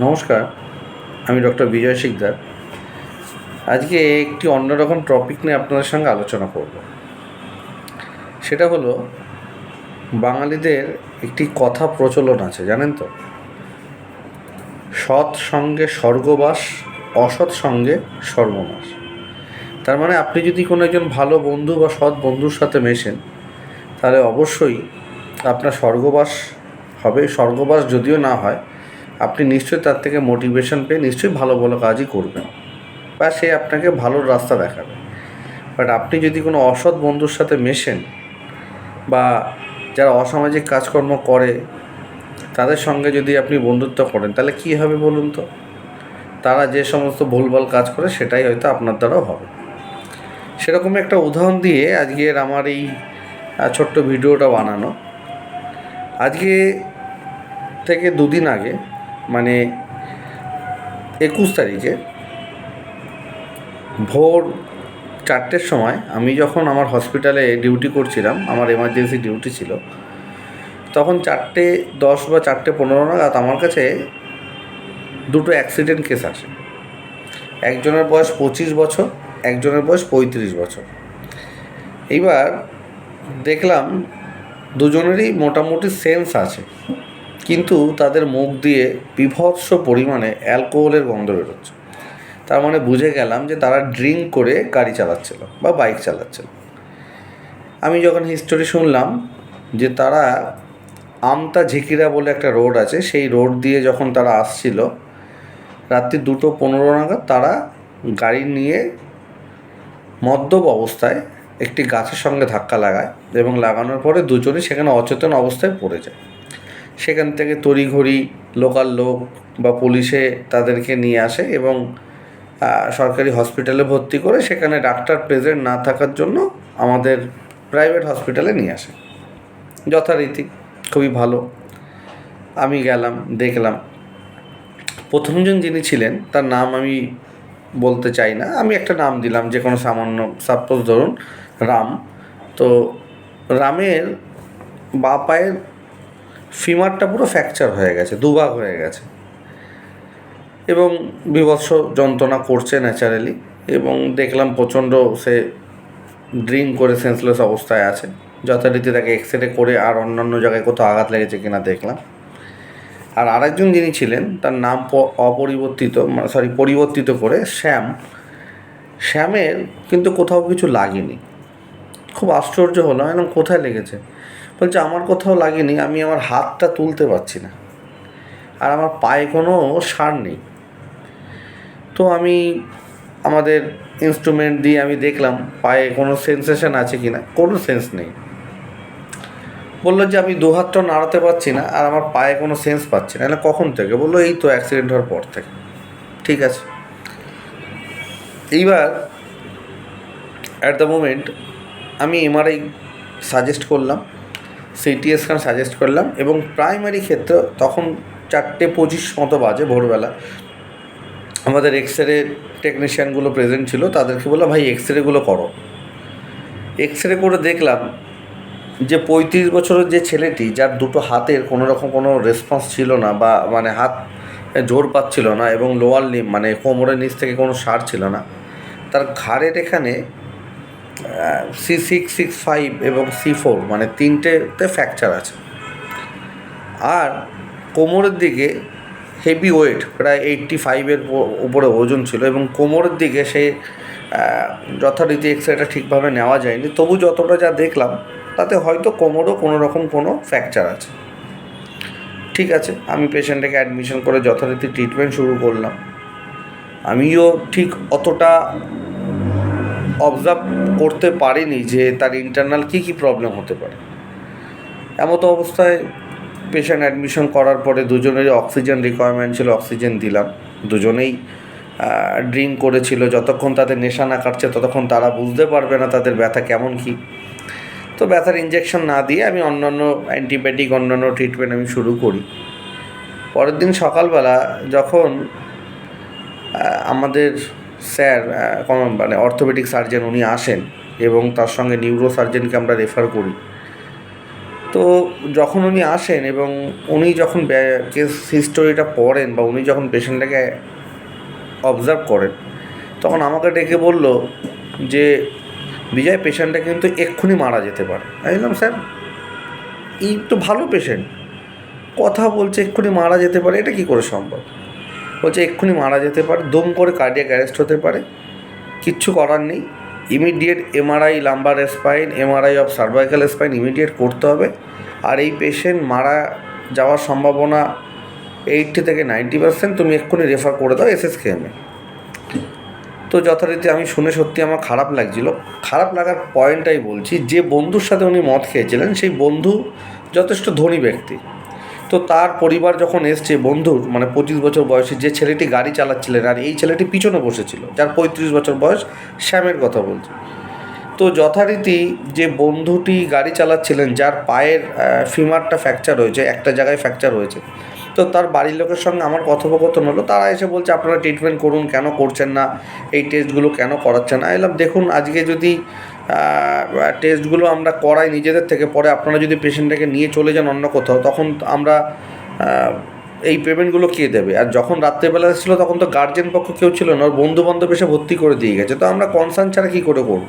নমস্কার, আমি ডক্টর বিজয় শিকদার। আজকে একটি অন্যরকম টপিক নিয়ে আপনাদের সঙ্গে আলোচনা করব। সেটা হলো, বাঙালিদের একটি কথা প্রচলন আছে, জানেন তো? সৎ সঙ্গে স্বর্গবাস, অসৎ সঙ্গে সর্বনাশ তার মানে আপনি যদি কোনো একজন ভালো বন্ধু বা সৎ বন্ধুর সাথে মেশেন, তাহলে অবশ্যই আপনার স্বর্গবাস হবে। স্বর্গবাস যদিও না হয় আপনি নিশ্চয়ই তার থেকে মোটিভেশন পেয়ে নিশ্চয়ই ভালো ভালো কাজই করবেন বা সে আপনাকে ভালো রাস্তা দেখাবে। বাট আপনি যদি কোনো অসৎ বন্ধুর সাথে মেশেন বা যারা অসামাজিক কাজকর্ম করে, তাদের সঙ্গে যদি আপনি বন্ধুত্ব করেন, তাহলে কী হবে বলুন তো? তারা যে সমস্ত ভুলভাল কাজ করে, সেটাই হয়তো আপনার দ্বারাও হবে। সেরকম একটা উদাহরণ দিয়ে আজকের আমার এই ছোট্ট ভিডিওটা বানানো। আজকে থেকে দুদিন আগে মানে একুশ তারিখে ভোর চারটের সময় আমি যখন আমার হসপিটালে ডিউটি করছিলাম, আমার এমার্জেন্সি ডিউটি ছিল, তখন চারটে দশ বা চারটে পনেরো নাগাদ আমার কাছে দুটো অ্যাক্সিডেন্ট কেস আসে। একজনের বয়স পঁচিশ বছর, একজনের বয়স পঁয়ত্রিশ বছর। এইবার দেখলাম দুজনেরই মোটামুটি সেন্স আছে। কিন্তু তাদের মুখ দিয়ে বিভৎস পরিমাণে অ্যালকোহলের গন্ধ বেরোচ্ছে। তার মানে বুঝে গেলাম যে তারা ড্রিঙ্ক করে গাড়ি চালাচ্ছিল বা বাইক চালাচ্ছিল। আমি যখন হিস্টোরি শুনলাম যে তারা আমতা ঝিকিরা বলে একটা রোড আছে, সেই রোড দিয়ে যখন তারা আসছিল, রাত্রি দুটো পনেরো নাগাদ তারা গাড়ি নিয়ে মদ্যপ অবস্থায় একটি গাছের সঙ্গে ধাক্কা লাগায় এবং লাগানোর পরে দুজনই সেখানে অচেতন অবস্থায় পড়ে যায়। সেখান থেকে তড়িঘড়ি লোকাল লোক বা পুলিশে তাদেরকে নিয়ে আসে এবং সরকারি হসপিটালে ভর্তি করে সেখানে ডাক্তার প্রেজেন্ট না থাকার জন্য আমাদের প্রাইভেট হসপিটালে নিয়ে আসে। যথারীতি খুবই ভালো। আমি গেলাম, দেখলাম। প্রথমজন যিনি ছিলেন, তার নাম আমি বলতে চাই না। আমি একটা নাম দিলাম, যে কোনো সামান্য সাপোজ ধরুন রাম। তো রামের বা পায়ের ফিমারটা পুরো ফ্র্যাকচার হয়ে গেছে, দুভাগ হয়ে গেছে। এবং বিভৎস যন্ত্রণা করছে ন্যাচারালি এবং দেখলাম প্রচণ্ড সে ড্রিঙ্ক করে সেন্সলেস অবস্থায় আছে, যথারীতি তাকে এক্স রে করে আর অন্যান্য জায়গায় কোথাও আঘাত লেগেছে কিনা দেখলাম। আর আরেকজন যিনি ছিলেন, তার নাম অপরিবর্তিত মানে সরি পরিবর্তিত করে শ্যাম শ্যামের কিন্তু কোথাও কিছু লাগেনি। খুব আশ্চর্য হলো এরকম কোথায় লেগেছে? বলছে, আমার কোথাও লাগেনি, আমি আমার হাতটা তুলতে পারছি না। আর আমার পায়ে কোনো সার নেই। তো আমি আমাদের ইনস্ট্রুমেন্ট দিয়ে আমি দেখলাম, পায়ে কোনো সেন্সেশন আছে কি না কোনো সেন্স নেই। বলল যে, আমি দু হাতটা নাড়াতে পারছি না, আর আমার পায়ে কোনো সেন্স পাচ্ছি না। কখন থেকে? বলল, এই তো অ্যাক্সিডেন্ট হওয়ার পর থেকে। ঠিক আছে। এইবার অ্যাট দ্য মোমেন্ট আমি এমআরআই সাজেস্ট করলাম। সিটি স্ক্যান সাজেস্ট করলাম এবং প্রাইমারি ক্ষেত্রে তখন চারটে পঁচিশ মতো বাজে ভোরবেলা। আমাদের এক্স রে টেকনিশিয়ানগুলো প্রেজেন্ট ছিল, তাদেরকে বললাম, ভাই এক্স রেগুলো করো। এক্স রে করে দেখলাম যে পঁয়ত্রিশ বছরের যে ছেলেটি, যার দুটো হাতের কোনো রকম কোনো রেসপন্স ছিল না বা মানে হাত জোর পাচ্ছিল না এবং লোয়ার লিম মানে কোমরের নিচ থেকে কোনো সার ছিল না, তার ঘাড়ের এখানে সি সিক্স সিক্স ফাইভ এবং সি ফোর মানে তিনটেতে ফ্র্যাকচার আছে। আর কোমরের দিকে হেভি ওয়েট প্রায় এইট্টি ফাইভের উপরে ওজন ছিল এবং কোমরের দিকে সে যথারীতি এক্স রেটা ঠিকভাবে নেওয়া যায়নি। তবু যতটা যা দেখলাম, তাতে হয়তো কোমরও কোনো রকম কোনো ফ্র্যাকচার আছে। ঠিক আছে, আমি পেশেন্টটাকে অ্যাডমিশন করে যথারীতি ট্রিটমেন্ট শুরু করলাম। আমিও ঠিক অতটা অবজার্ভ করতে পারিনি যে তার ইন্টারনাল কী কী প্রবলেম হতে পারে। এমতো অবস্থায় পেশেন্ট অ্যাডমিশন করার পরে দুজনেরই অক্সিজেন রিকোয়ারমেন্ট ছিল অক্সিজেন দিলাম। দুজনেই ড্রিঙ্ক করেছিল। যতক্ষণ তাদের নেশা না কাটছে, ততক্ষণ তারা বুঝতে পারবে না তাদের ব্যথা কেমন কী। তো ব্যথার ইঞ্জেকশন না দিয়ে আমি অন্যান্য অ্যান্টিবায়োটিক অন্যান্য ট্রিটমেন্ট আমি শুরু করি। পরের দিন সকালবেলা যখন আমাদের স্যার মানে অর্থোপেডিক সার্জন উনি আসেন এবং তার সঙ্গে নিউরো সার্জনকে আমরা রেফার করি। তো যখন উনি আসেন এবং উনি যখন কেস হিস্টোরিটা পড়েন বা উনি যখন পেশেন্টটাকে অবজার্ভ করেন, তখন আমাকে ডেকে বলল যে, বিজয় পেশেন্টটা কিন্তু এক্ষুনি মারা যেতে পারে। আমি বললাম, স্যার, এই তো ভালো পেশেন্ট কথা বলছে এক্ষুনি মারা যেতে পারে, এটা কী করে সম্ভব? বলছে, এক্ষুনি মারা যেতে পারে, দম করে কার্ডিয়াক অ্যারেস্ট হতে পারে, কিচ্ছু করার নেই immediate MRI lumbar spine MRI of cervical spine immediate করতে হবে, আর এই পেশেন্ট মারা যাওয়ার সম্ভাবনা এইটটি থেকে নাইনটি পার্সেন্ট তুমি এক্ষুনি রেফার করে দাও এস এস কেএমে তো যথারীতি আমি শুনে সত্যি আমার খারাপ লাগছিল। খারাপ লাগার পয়েন্টটাই বলছি, যে বন্ধুর সাথে উনি মদ খেয়েছিলেন, সেই বন্ধু যথেষ্ট ধনী ব্যক্তি। তো তার পরিবার যখন এসছে, বন্ধুর মানে পঁচিশ বছর বয়সে যে ছেলেটি গাড়ি চালাচ্ছিলেন আর এই ছেলেটি পিছনে বসেছিল, যার পঁয়ত্রিশ বছর বয়স শ্যামের কথা বলছে। তো যথারীতি যে বন্ধুটি গাড়ি চালাচ্ছিলেন, যার পায়ের ফিমারটা ফ্র্যাকচার হয়েছে, একটা জায়গায় ফ্র্যাকচার হয়েছে, তো তার বাড়ির লোকের সঙ্গে আমার কথোপকথন হলো, তারা এসে বলছে, আপনারা ট্রিটমেন্ট করুন, কেন করছেন না? এই টেস্টগুলো কেন করাচ্ছেন না? এলাম দেখুন, আজকে যদি টেস্টগুলো আমরা করাই নিজেদের থেকে। পরে আপনারা যদি পেশেন্টটাকে নিয়ে চলে যান অন্য কোথাও, তখন আমরা এই পেমেন্টগুলো কে দেবে? আর যখন রাত্রেবেলা ছিল তখন তো গার্জেন পক্ষ কেউ ছিল না, ওর বন্ধু বান্ধব এসে ভর্তি করে দিয়ে গেছে। তো আমরা কনসার্ন ছাড়া কী করে করব?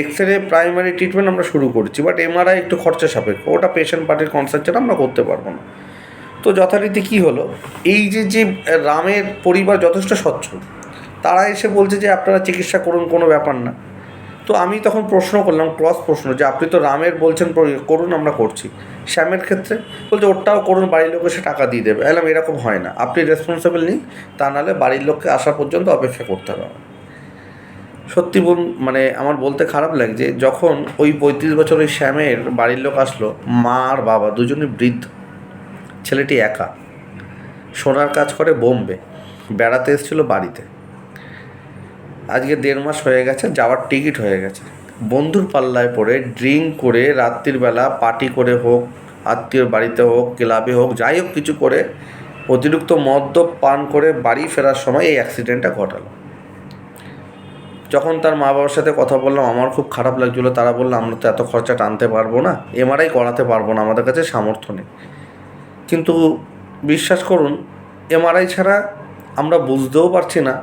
এক্স রে প্রাইমারি ট্রিটমেন্ট আমরা শুরু করছি বাট এমআরআই একটু খরচা সাপেক্ষ। ওটা পেশেন্ট পার্টির কনসার্ন ছাড়া আমরা করতে পারব না। তো যথারীতি কী হলো? এই যে যে, রামের পরিবার যথেষ্ট স্বচ্ছ, তারা এসে বলছে যে, আপনারা চিকিৎসা করুন, কোনো ব্যাপার না। তো আমি তখন প্রশ্ন করলাম, ক্রস প্রশ্ন যে আপনি তো রামের বলছেন করুন আমরা করছি। শ্যামের ক্ষেত্রে বলছে, ওরটাও করুন, বাড়ির লোক এসে টাকা দিয়ে দেবে। এলাম এরকম হয় না। আপনি রেসপন্সিবল নিন, তা নাহলে বাড়ির লোককে আসা পর্যন্ত অপেক্ষা করতে হবে সত্যি বল মানে আমার বলতে খারাপ লাগছে যখন ওই পঁয়ত্রিশ বছর ওই শ্যামের বাড়ির লোক আসলো, মা আর বাবা দুজনই বৃদ্ধ, ছেলেটি একা, সোনার কাজ করে বোম্বে, বেড়াতে এসেছিল বাড়িতে। আজকে দেড় মাস হয়ে গেছে, যাওয়ার টিকিট হয়ে গেছে। বন্ধুর পাল্লায় পড়ে ড্রিঙ্ক করে রাত্রির বেলা পার্টি করে হোক, আত্মীয়র বাড়িতে হোক, ক্লাবে হোক, যাই হোক কিছু করে অতিরিক্ত মদ্য পান করে বাড়ি ফেরার সময় এই অ্যাক্সিডেন্টটা ঘটালো। যখন তার মা বাবার সাথে কথা বললাম, আমার খুব খারাপ লাগছিল, তারা বলল, আমরা তো এত খরচা টানতে পারব না, এমআরআই করাতে পারব না, আমাদের কাছে সামর্থ্য নেই। কিন্তু বিশ্বাস করুন, এমআরআই ছাড়া আমরা বুঝতেও পারছি না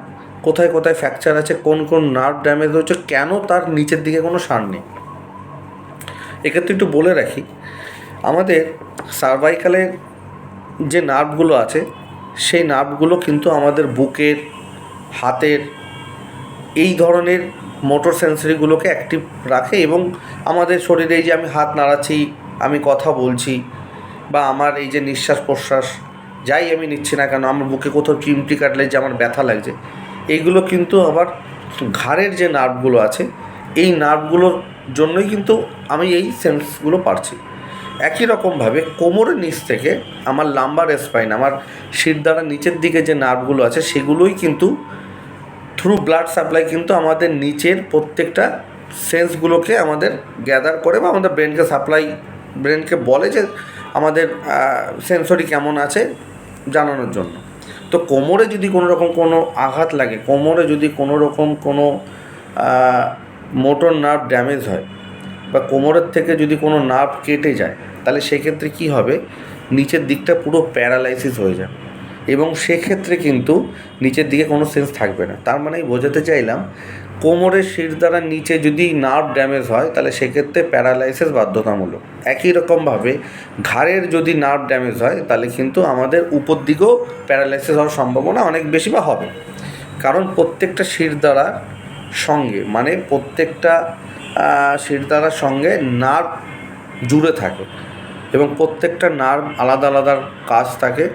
কোথায় কোথায় ফ্র্যাকচার আছে, কোন কোন নার্ভ ড্যামেজ হয়েছে কেন তার নিচের দিকে কোনো সার নেই? এক্ষেত্রে একটু বলে রাখি, আমাদের সার্ভাইকালের যে নার্ভগুলো আছে, সেই নার্ভগুলো কিন্তু আমাদের বুকের, হাতের, এই ধরনের মোটর সেন্সারিগুলোকে অ্যাক্টিভ রাখে এবং আমাদের শরীরে এই যে আমি হাত নাড়াচ্ছি, আমি কথা বলছি বা আমার এই যে নিঃশ্বাস প্রশ্বাস, যাই আমি নিচ্ছি না কেন, আমার বুকে কোথাও চিমটি কাটলে যে আমার ব্যথা লাগছে এইগুলো কিন্তু আবার ঘাড়ের যে নার্ভগুলো আছে, এই নার্ভগুলোর জন্যই কিন্তু আমি এই সেন্সগুলো পারছি। একই রকমভাবে কোমরের নিচ থেকে আমার লাম্বার স্পাইন আমার শির দ্বারা নিচের দিকে যে নার্ভগুলো আছে, সেগুলোই কিন্তু থ্রু ব্লাড সাপ্লাই কিন্তু আমাদের নিচের প্রত্যেকটা সেন্সগুলোকে আমাদের গ্যাদার করে বা আমাদের ব্রেনকে সাপ্লাই ব্রেনকে বলে যে আমাদের সেন্সরি কেমন আছে জানানোর জন্য। তো কোমরে যদি কোনো রকম কোনো আঘাত লাগে, কোমরে যদি কোনো রকম কোনো মোটর নার্ভ ড্যামেজ হয় বা কোমরের থেকে যদি কোনো নার্ভ কেটে যায়, তাহলে সেক্ষেত্রে কি হবে? নিচের দিকটা পুরো প্যারালাইসিস হয়ে যায় এবং সেক্ষেত্রে কিন্তু নিচের দিকে কোনো সেন্স থাকবে না। তার মানে বোঝাতে চাইলাম কোমরের শির দ্বারা নিচে যদি নার্ভ ড্যামেজ হয়, তাহলে সেক্ষেত্রে প্যারালাইসিস বাধ্যতামূলক। একই রকমভাবে ঘাড়ের যদি নার্ভ ড্যামেজ হয়, তাহলে কিন্তু আমাদের উপর দিকেও প্যারালাইসিস হওয়ার সম্ভাবনা অনেক বেশি বা হবে। কারণ প্রত্যেকটা শির দ্বারার সঙ্গে মানে প্রত্যেকটা শির দ্বারার সঙ্গে নার্ভ জুড়ে থাকে এবং প্রত্যেকটা নার্ভ আলাদা আলাদা কাজ থাকে।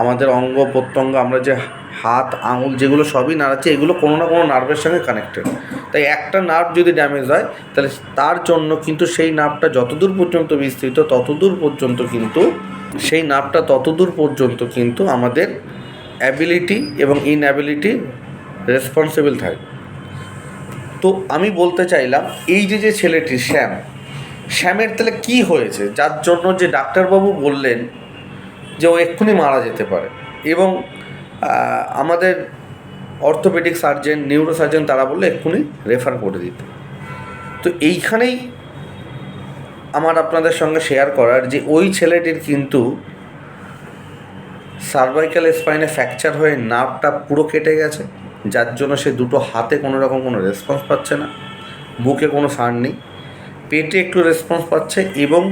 আমাদের অঙ্গ প্রত্যঙ্গ আমরা যে হাত, আঙুল যেগুলো সবই নাড়াচ্ছে, এগুলো কোনো না কোনো নার্ভের সঙ্গে কানেক্টেড তাই একটা নার্ভ যদি ড্যামেজ হয়, তাহলে তার জন্য কিন্তু সেই নার্ভটা যতদূর পর্যন্ত বিস্তৃত, ততদূর পর্যন্ত কিন্তু, সেই নার্ভটা ততদূর পর্যন্ত কিন্তু আমাদের অ্যাবিলিটি এবং ইনঅ্যাবিলিটি রেসপন্সিবল থাকে। তো আমি বলতে চাইলাম, এই যে যে ছেলেটি শ্যাম, শ্যামের তাহলে কী হয়েছে? যার জন্য যে ডাক্তারবাবু বললেন যে ও এক্ষুনি মারা যেতে পারে এবং আমাদের অর্থোপেডিক সার্জেন নিউরো সার্জেন তারা বললে এক্ষুনি রেফার করে দিতে। তো এইখানেই আমার আপনাদের সঙ্গে শেয়ার করার যে ওই ছেলেটির কিন্তু সার্ভাইকাল স্পাইনে ফ্র্যাকচার হয়ে নার্ভটা পুরো কেটে গেছে, যার জন্য সে দুটো হাতে কোনো রকম কোনো রেসপন্স পাচ্ছে না, বুকে কোনো সার নেই, পেটে একটু রেসপন্স পাচ্ছে এবং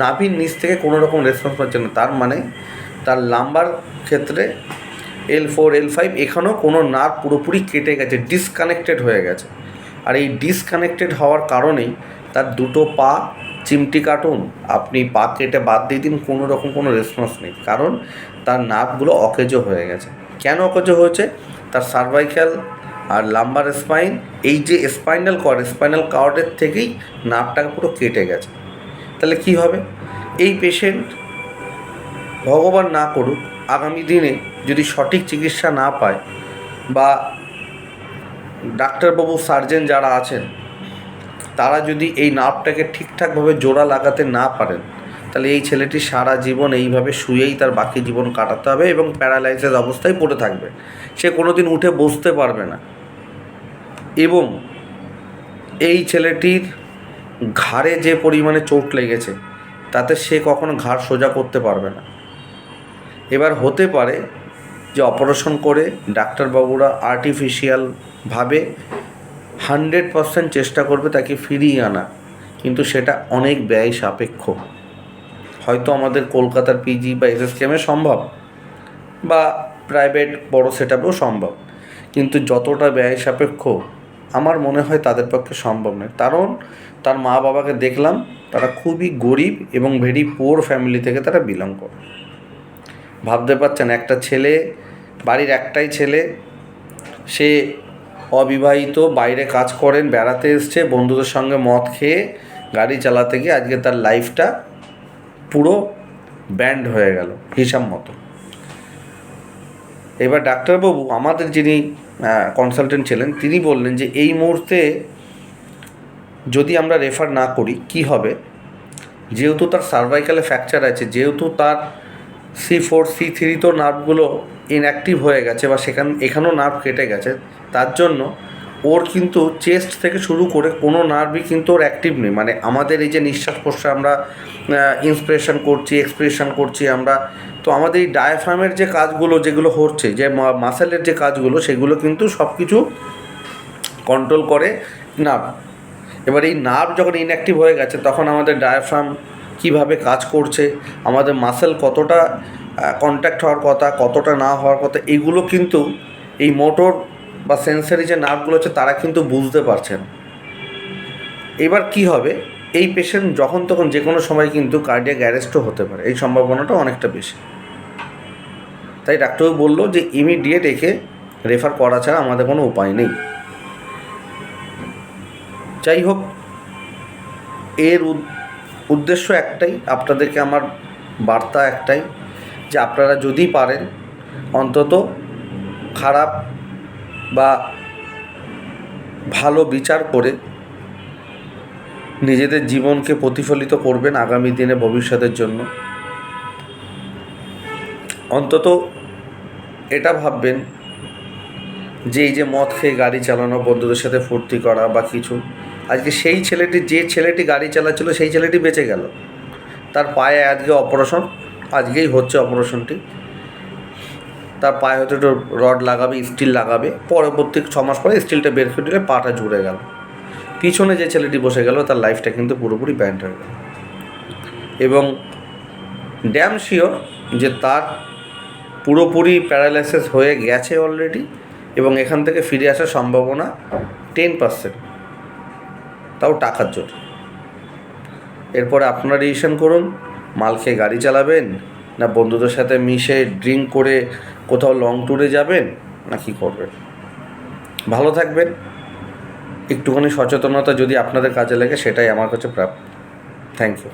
নাভির নিচ থেকে কোনো রকম রেসপন্স পাচ্ছে না, তার মানে তার লাম্বার ক্ষেত্রে এল ফোর, এল ফাইভ এখানেও কোনো নার্ভ পুরোপুরি কেটে গেছে ডিসকানেক্টেড হয়ে গেছে। আর এই ডিসকানেক্টেড হওয়ার কারণেই তার দুটো পা চিমটি কাটুন, আপনি পা কেটে বাদ দিয়ে দিন, কোনো রকম কোনো রেসপন্স নেই। কারণ তার নার্ভগুলো অকেজো হয়ে গেছে। কেন অকেজো হয়েছে? তার সার্ভাইকাল আর লাম্বার স্পাইন এই যে স্পাইনাল কর্ড স্পাইনাল কর্ডের থেকেই নার্ভটাকে পুরো কেটে গেছে। তাহলে কি হবে? এই পেশেন্ট ভগবান না করুক আগামী দিনে যদি সঠিক চিকিৎসা না পায় বা ডাক্তারবাবু, সার্জেন যারা আছেন, তারা যদি এই নার্ভটাকে ঠিকঠাকভাবে জোড়া লাগাতে না পারেন, তাহলে এই ছেলেটি সারা জীবন এইভাবে শুয়েই তার বাকি জীবন কাটাতে হবে এবং প্যারালাইসিস অবস্থায় পড়ে থাকবে। সে কোনো দিন উঠে বসতে পারবে না। এবং এই ছেলেটির ঘাড়ে যে পরিমাণে চোট লেগেছে, তাতে সে কখনো ঘাড় সোজা করতে পারবে না। এবার হতে পারে যে অপারেশন করে ডাক্তারবাবুরা আর্টিফিশিয়ালভাবে হান্ড্রেড পারসেন্ট চেষ্টা করবে তাকে ফিরিয়ে আনা। কিন্তু সেটা অনেক ব্যয় সাপেক্ষ। হয়তো আমাদের কলকাতার পিজি বা এসএসকেমে সম্ভব বা প্রাইভেট বড় সেট সম্ভব। কিন্তু যতটা ব্যয় সাপেক্ষ আমার মনে হয় তাদের পক্ষে সম্ভব নয়। কারণ তার মা বাবাকে দেখলাম, তারা খুবই গরিব এবং ভেরি পুয়ার ফ্যামিলি থেকে তারা বিলং করে। ভাবতে পারছেন, একটা ছেলে, বাড়ির একটাই ছেলে, সে অবিবাহিত, বাইরে কাজ করেন, বেড়াতে এসছে, বন্ধুদের সঙ্গে মদ খেয়ে গাড়ি চালাতে গিয়ে আজকে তার লাইফটা পুরো ব্যান্ড হয়ে গেল, হিসাব মতো। এবার ডাক্তারবাবু, আমাদের যিনি কনসালটেন্ট ছিলেন, তিনি বললেন যে, এই মুহূর্তে যদি আমরা রেফার না করি, কি হবে? যেহেতু তার সার্ভাইকালে ফ্র্যাকচার আছে, যেহেতু তার সি ফোর সি থ্রি তো নার্ভগুলো ইনঅ্যাক্টিভ হয়ে গেছে বা সেখান এখানেও নার্ভ কেটে গেছে, তার জন্য ওর কিন্তু চেস্ট থেকে শুরু করে কোনো নার্ভই কিন্তু ওর অ্যাক্টিভ নেই। মানে আমাদের এই যে নিঃশ্বাস প্রশ্বাস আমরা ইন্সপিরেশন করছি এক্সপ্রেশন করছি আমরা, তো আমাদের এই ডায়াফ্রামের যে কাজগুলো যেগুলো হচ্ছে, যে মাসেলের যে কাজগুলো, সেগুলো কিন্তু সব কিছু কন্ট্রোল করে নার্ভ। এবার এই নার্ভ যখন ইনঅ্যাক্টিভ হয়ে গেছে, তখন আমাদের ডায়াফ্রাম কীভাবে কাজ করছে, আমাদের মাসেল কতটা কন্ট্যাক্ট হওয়ার কথা, কতটা না হওয়ার কথা, এগুলো কিন্তু এই মোটর বা সেন্সারি যে নার্ভগুলো আছে, তারা কিন্তু বুঝতে পারছে না। এবার কি হবে, এই পেশেন্ট যখন তখন যে কোনো সময় কিন্তু কার্ডিয়াক অ্যারেস্টও হতে পারে, এই সম্ভাবনাটা অনেকটা বেশি। তাই ডাক্তারবাবু বলল যে ইমিডিয়েট একে রেফার করা ছাড়া আমাদের কোনো উপায় নেই। যাই হোক, এর উদ্দেশ্য একটাই, আপনাদেরকে আমার বার্তা একটাই যে আপনারা যদি পারেন, অন্তত খারাপ বা ভালো বিচার করে নিজেদের জীবনকে প্রতিফলিত করবেন আগামী দিনে ভবিষ্যতের জন্য। অন্তত এটা ভাববেন যে এই যে মদ খেয়ে গাড়ি চালানো, বন্ধুদের সাথে ফুর্তি করা বা কিছু আজকে সেই ছেলেটি, যে ছেলেটি গাড়ি চালাচ্ছিল, সেই ছেলেটি বেঁচে গেল। তার পায়ে আজকে অপারেশন, আজকেই হচ্ছে অপারেশনটি। তার পায়ে হয়তো একটু রড লাগাবে, স্টিল লাগাবে, পরবর্তী ছ মাস পরে স্টিলটা বের করে দিলে পাটা জুড়ে গেল। পিছনে যে ছেলেটি বসে গেল, তার লাইফটা কিন্তু পুরোপুরি ব্যান্ড হয়ে গেল। এবং ড্যাম শিওর যে তার পুরোপুরি প্যারালাইসিস হয়ে গেছে অলরেডি এবং এখান থেকে ফিরে আসার সম্ভাবনা টেন পার্সেন্ট তাও টাকার জোর। এরপরে আপনারা ডিসিশন করুন, মাল খেয়ে গাড়ি চালাবেন, না বন্ধুদের সাথে মিশে ড্রিঙ্ক করে কোথাও লং ট্যুরে যাবেন, না কী করবেন? ভালো থাকবেন। একটুখানি সচেতনতা যদি আপনাদের কাজে লাগে, সেটাই আমার কাছে প্রাপ্ত থ্যাংক ইউ।